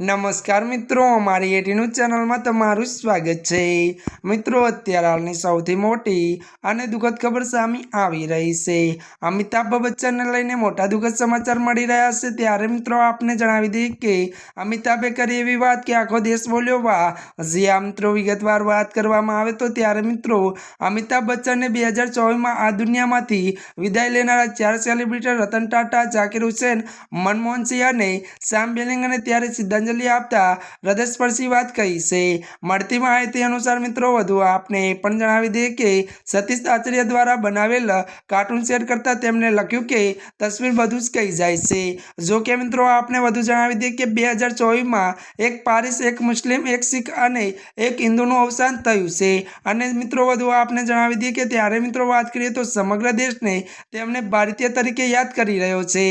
નમસ્કાર મિત્રો, અમારી એટીનું ચેનલમાં તમારું સ્વાગત છે. મિત્રો, અત્યારે હાલની સૌથી મોટી અને દુઃખદ ખબર સામે આવી રહી છે. અમિતાભ બચ્ચનને લઈને મોટા દુઃખદ સમાચાર મળી રહ્યા છે. ત્યારે મિત્રો, આપને જણાવી દઈએ કે અમિતાભે કરી એવી વાત કે આખો દેશ બોલ્યો, વાહ, હજી આ મિત્રો વિગતવાર વાત કરવામાં આવે તો ત્યારે મિત્રો, અમિતાભ બચ્ચનને બે હજાર ચોવીસમાં આ દુનિયામાંથી વિદાય લેનારા ચાર સેલિબ્રિટી રતન ટાટા ઝાકીર હુસેન, મનમોહન સિંહ અને શ્યામ બેલિંગ અને ત્યારે શ્રદ્ધાંજલિ આપતા હૃદયસ્પર્શી વાત કહી છે. મળતી માહિતી અનુસાર મિત્રો, વધુ આપને પણ જણાવી દઈએ કે સતીશ આચાર્ય દ્વારા બનાવેલ કાર્ટૂન શેર કરતા તેમણે લખ્યું કે, તસવીર બધું જ કહી જાય છે. જો કે મિત્રો, આપને વધુ જણાવી દઈએ કે બે હજાર ચોવીસમાં એક પારિસ, એક મુસ્લિમ, એક શીખ અને એક હિન્દુનું અવસાન થયું છે. અને મિત્રો, વધુ આપને જણાવી દઈએ કે ત્યારે મિત્રો, વાત કરીએ તો સમગ્ર દેશને તેમને ભારતીય તરીકે યાદ કરી રહ્યો છે.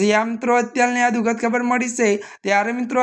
જ્યાં મિત્રો, અત્યારની આ દુઃખદ ખબર મળી છે. ત્યારે મિત્રો